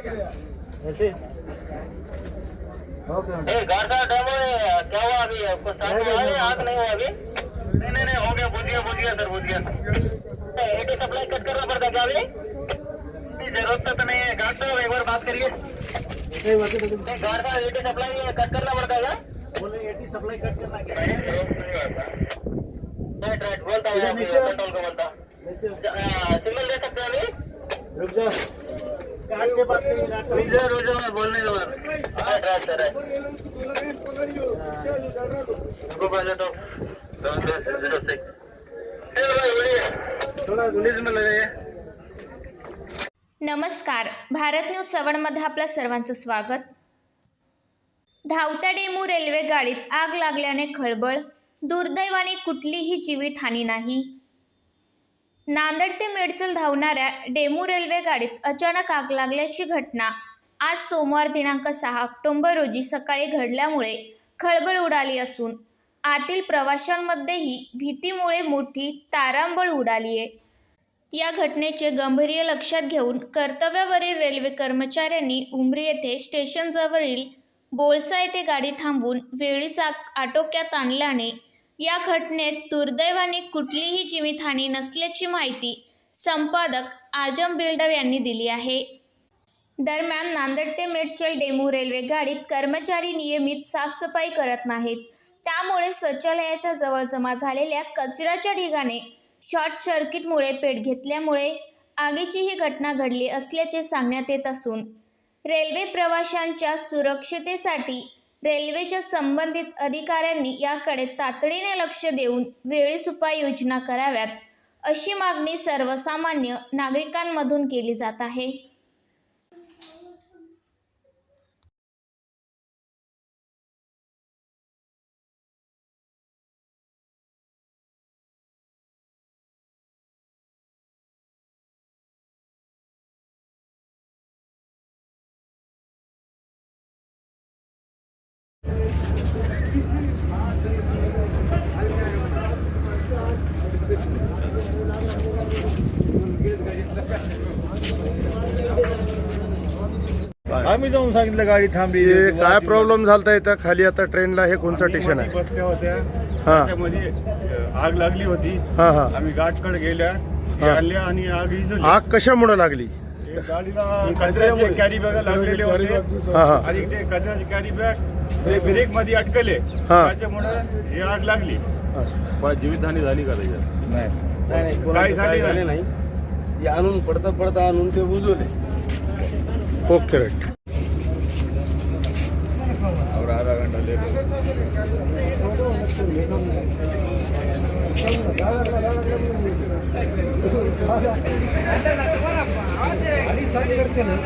ऐसे? घर का डेमो क्या हुआ अभी? आपको आग नहीं हुआ अभी? नहीं नहीं नहीं हो गया बुझिए बुझिए सर बुझिए सर। सप्लाई कट करना पड़ता क्या अभी? ज़रूरत तो नहीं है। गार्ड साहब एक बार बात करिए। गार्ड तो साहब एटी सप्लाई कट करना पड़ता है बोले एटी सप्लाई कट करना क्या? राइट राइट बोलता हूँ पेट्रोल को बोलता सिग्नल दे सकते हैं अभी? रुक जाओ बोलने उनको पहले तो जीरो सिक्स थोड़ा उन्नीस में लगाइए नमस्कार. भारत न्यूज सवणमध्ये आपलं सर्वांचं स्वागत. धावत्या डेमू रेल्वे गाडीत आग लागल्याने खळबळ. दुर्दैवाने कुठलीही जीवितहानी नाही. नांदेड ते मेडचल धावणाऱ्या डेमू रेल्वे गाडीत अचानक आग लागल्याची घटना. आज सोमवार दिनांक सहा ऑक्टोंबर रोजी सकाळी घडल्यामुळे खळबळ उडाली असून आतील प्रवाशांमध्येही भीतीमुळे मोठी तारांबळ उडाली आहे. या घटनेचे गंभीर्य लक्षात घेऊन कर्तव्यावरील रेल्वे कर्मचाऱ्यांनी उमरी येथे स्टेशनजवळील बोळसा येथे गाडी थांबवून वेळीच आग आटोक्यात आणल्याने या घटनेत दुर्दैवाने कुठलीही जीवितहानी नसल्याची माहिती संपादक आजम बिल्डर यांनी दिली आहे. दरम्यान नांदेड ते मेडचल डेमू रेल्वे गाडीत कर्मचारी नियमित साफसफाई करत नाहीत. त्यामुळे शौचालयाच्या जवळ जमा झालेल्या कचऱ्याच्या ढिगाने शॉर्ट सर्किटमुळे पेट घेतल्यामुळे आगीची ही घटना घडली असल्याचे सांगण्यात येत असून रेल्वे प्रवाशांच्या सुरक्षतेसाठी रेल्वेच्या संबंधित अधिकाऱ्यांनी याकडे तातडीने लक्ष देऊन वेळीच उपाययोजना कराव्यात अशी मागणी सर्वसामान्य नागरिकांमधून केली जात आहे. आम्ही जाऊन सांगितलं गाडी थांबली. हे काय प्रॉब्लेम झालता इथं? खाली आता ट्रेनला हे कोणतं स्टेशन आहे? बसल्या होत्या. हा. त्याच्यामध्ये आग लागली होती. हा हा. आम्ही गाठकडे गेल्या. आणल्या आणि आग इजली. आग कशामुळे लागली? गाडीला कचऱ्याचे कॅरी बॅग लागलेले होते. हा हा. आणि ते कचऱ्याचे कॅरी बॅग ब्रेकमध्ये अटकले. हा. त्याच्यामुळे ही आग लागली. असं. पण जीवितहानी झाली का त्याच्यात? नाही. काही झाली नाही. हे आणून पडता पडता आणून ते बुजवले. Okay right. और आधा घंटा लेट करते ना.